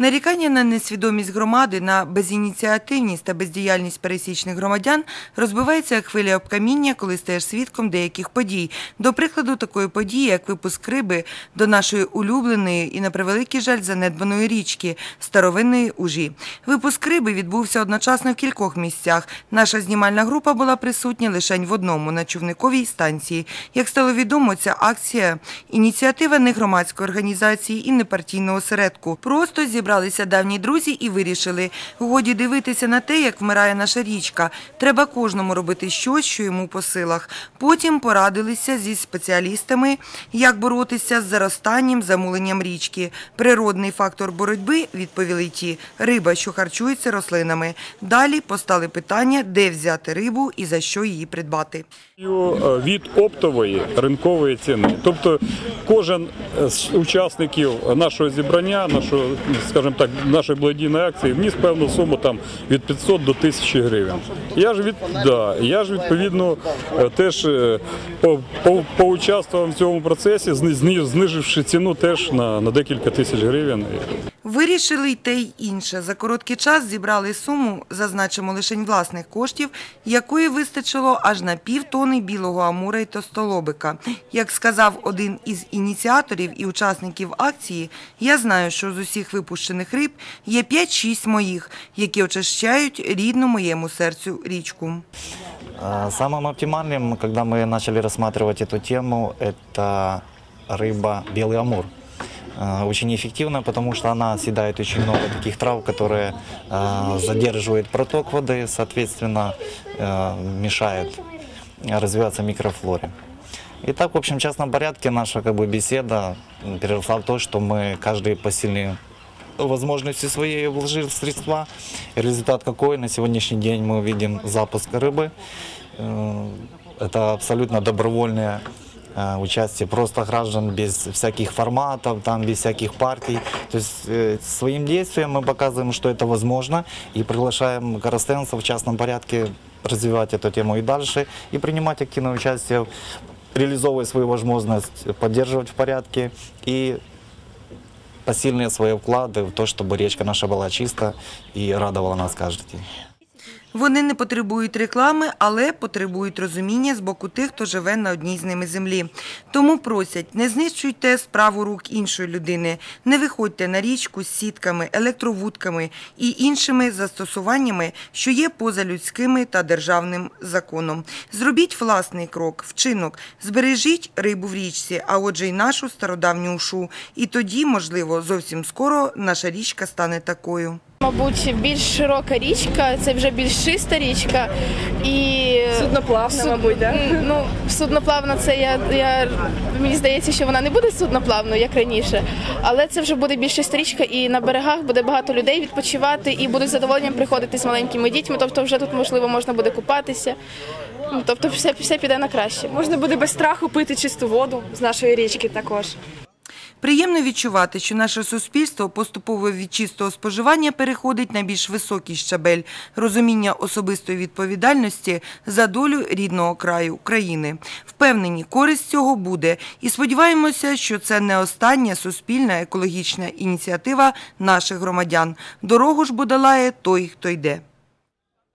Нарікання на несвідомість громади, на безініціативність та бездіяльність пересічних громадян розбивається як хвиля обкаміння, коли стаєш свідком деяких подій. До прикладу, такої події, як випуск риби до нашої улюбленої і, на превеликий жаль, занедбаної річки старовинної Ужі. Випуск риби відбувся одночасно в кількох місцях. Наша знімальна група була присутня лише в одному на човниковій станції. Як стало відомо, ця акція ініціатива не громадської організації і не партійного осередку. Просто зібралися давні друзі і вирішили, годі дивитися на те, як вмирає наша річка. Треба кожному робити щось, що йому по силах. Потім порадилися зі спеціалістами, як боротися з заростанням, замуленням річки. Природний фактор боротьби, відповіли ті, риба, що харчується рослинами. Далі постали питання, де взяти рибу і за що її придбати. е, від оптової ринкової ціни. Тобто кожен з учасників нашого зібрання, нашого, скажімо так, нашої благодійної акції вніс певну суму там від 500 до 1000 гривень. Я ж від да, я ж відповідно е, теж е, по, по, поучаствував в цьому процесі, зни- зни- зниживши ціну теж на, на декілька тисяч гривень. Вирішили й те й інше. За короткий час зібрали суму, зазначимо лише власних коштів, якої вистачило аж на пів тони білого амура й тостолобика. Як сказав один із ініціаторів і учасників акції, я знаю, що з усіх випущених риб є 5-6 моїх, які очищають рідну моєму серцю річку. А, Самым оптимальным, когда мы начали рассматривать эту тему, это рыба белый амур. А, Очень эффективна, потому что она съедает очень много таких трав, которые а, задерживают проток воды, соответственно, а, мешает развиваться микрофлоре. И так, в общем, в частном порядке наша как бы, беседа переросла в то, что мы каждый по сильной возможности своей вложили средства. Результат какой? На сегодняшний день мы видим запуск рыбы. Э, Это абсолютно добровольное э, участие просто граждан без всяких форматов, там, без всяких партий. То есть э, своим действием мы показываем, что это возможно, и приглашаем коростенцев в частном порядке развивать эту тему и дальше, и принимать активное участие, реализовывая свою возможность поддерживать в порядке и посильные свои вклады в то, чтобы речка наша была чиста и радовала нас каждый день. Вони не потребують реклами, але потребують розуміння з боку тих, хто живе на одній з ними землі. Тому просять, не знищуйте справу рук іншої людини, не виходьте на річку з сітками, електровудками і іншими застосуваннями, що є поза людськими та державним законом. Зробіть власний крок, вчинок, збережіть рибу в річці, а отже й нашу стародавню ушу. І тоді, можливо, зовсім скоро наша річка стане такою. Мабуть, більш широка річка, це вже більш чиста річка. І Судноплавна, мабуть, да? Ну, судноплавна це я, я мені здається, що вона не буде судноплавною, як раніше. Але це вже буде більш чиста річка, і на берегах буде багато людей відпочивати і будуть з задоволенням приходити з маленькими дітьми. Тобто, вже тут можливо можна буде купатися. Ну, Тобто, все, все піде на краще. Можна буде без страху пити чисту воду з нашої річки також. Приємно відчувати, що наше суспільство поступово від чистого споживання переходить на більш високий щабель розуміння особистої відповідальності за долю рідного краю України. Впевнені, користь цього буде, і сподіваємося, що це не остання суспільна екологічна ініціатива наших громадян. Дорогу ж будолає той, хто йде.